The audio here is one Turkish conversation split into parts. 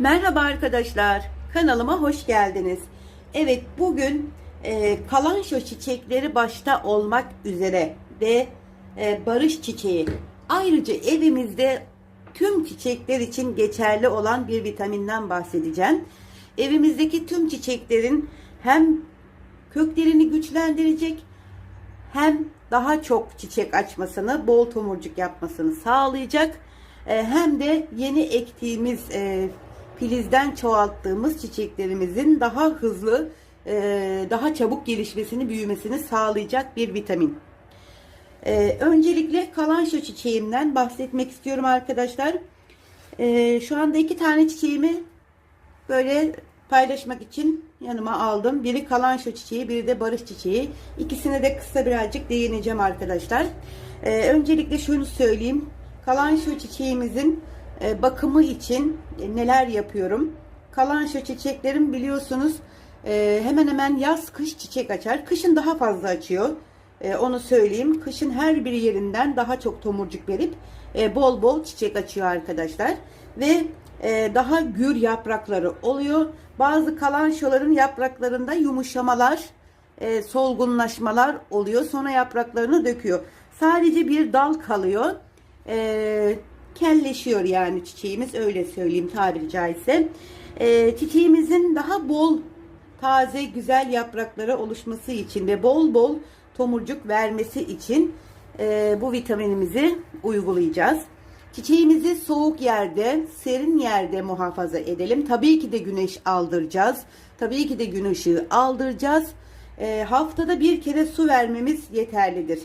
Merhaba arkadaşlar, kanalıma hoş geldiniz. Evet, bugün e, kalanşo çiçekleri başta olmak üzere ve e, barış çiçeği. Ayrıca evimizde tüm çiçekler için geçerli olan bir vitaminden bahsedeceğim. Evimizdeki tüm çiçeklerin hem köklerini güçlendirecek hem daha çok çiçek açmasını, bol tomurcuk yapmasını sağlayacak. E, hem de yeni ektiğimiz e, filizden çoğalttığımız çiçeklerimizin daha hızlı, e, daha çabuk gelişmesini, büyümesini sağlayacak bir vitamin. E, öncelikle kalanşo çiçeğimden bahsetmek istiyorum arkadaşlar. E, şu anda iki tane çiçeğimi böyle paylaşmak için yanıma aldım. Biri kalanşo çiçeği, biri de barış çiçeği. İkisine de kısa birazcık değineceğim arkadaşlar. Öncelikle şunu söyleyeyim. Kalanşo çiçeğimizin bakımı için e, neler yapıyorum? Kalanşo çiçeklerim biliyorsunuz e, hemen hemen yaz kış çiçek açar. Kışın daha fazla açıyor. E, onu söyleyeyim. Kışın her bir yerinden daha çok tomurcuk verip e, bol bol çiçek açıyor arkadaşlar. Ve e, daha gür yaprakları oluyor. Bazı kalanşoların yapraklarında yumuşamalar, e, solgunlaşmalar oluyor. Sonra yapraklarını döküyor. Sadece bir dal kalıyor. E, kelleşiyor yani çiçeğimiz öyle söyleyeyim tabiri caizse. E, çiçeğimizin daha bol taze güzel yaprakları oluşması için ve bol bol tomurcuk vermesi için e, bu vitaminimizi uygulayacağız. Çiçeğimizi soğuk yerde, serin yerde muhafaza edelim. Tabii ki de güneş aldıracağız. Tabii ki de gün ışığı aldıracağız. E, haftada bir kere su vermemiz yeterlidir.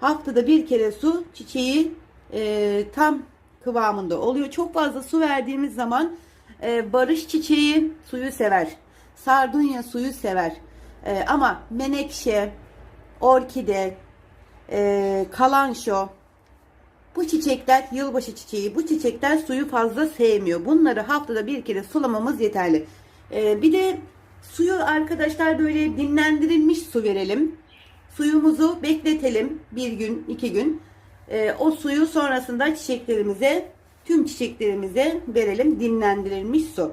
Haftada bir kere su çiçeği e, tam kıvamında oluyor. Çok fazla su verdiğimiz zaman e, barış çiçeği suyu sever. Sardunya suyu sever. E, ama menekşe, orkide, e, kalanşo, bu çiçekler yılbaşı çiçeği. Bu çiçekler suyu fazla sevmiyor. Bunları haftada bir kere sulamamız yeterli. Ee, bir de suyu arkadaşlar böyle dinlendirilmiş su verelim. Suyumuzu bekletelim bir gün iki gün. Ee, o suyu sonrasında çiçeklerimize tüm çiçeklerimize verelim dinlendirilmiş su.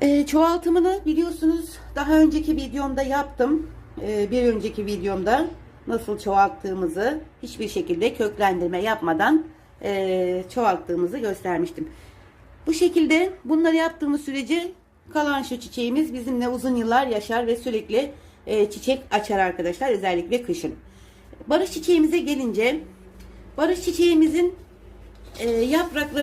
Ee, çoğaltımını biliyorsunuz daha önceki videomda yaptım. Ee, bir önceki videomda nasıl çoğalttığımızı hiçbir şekilde köklendirme yapmadan e, çoğalttığımızı göstermiştim. Bu şekilde bunları yaptığımız sürece kalan şu çiçeğimiz bizimle uzun yıllar yaşar ve sürekli e, çiçek açar arkadaşlar özellikle kışın. Barış çiçeğimize gelince barış çiçeğimizin e, yaprakları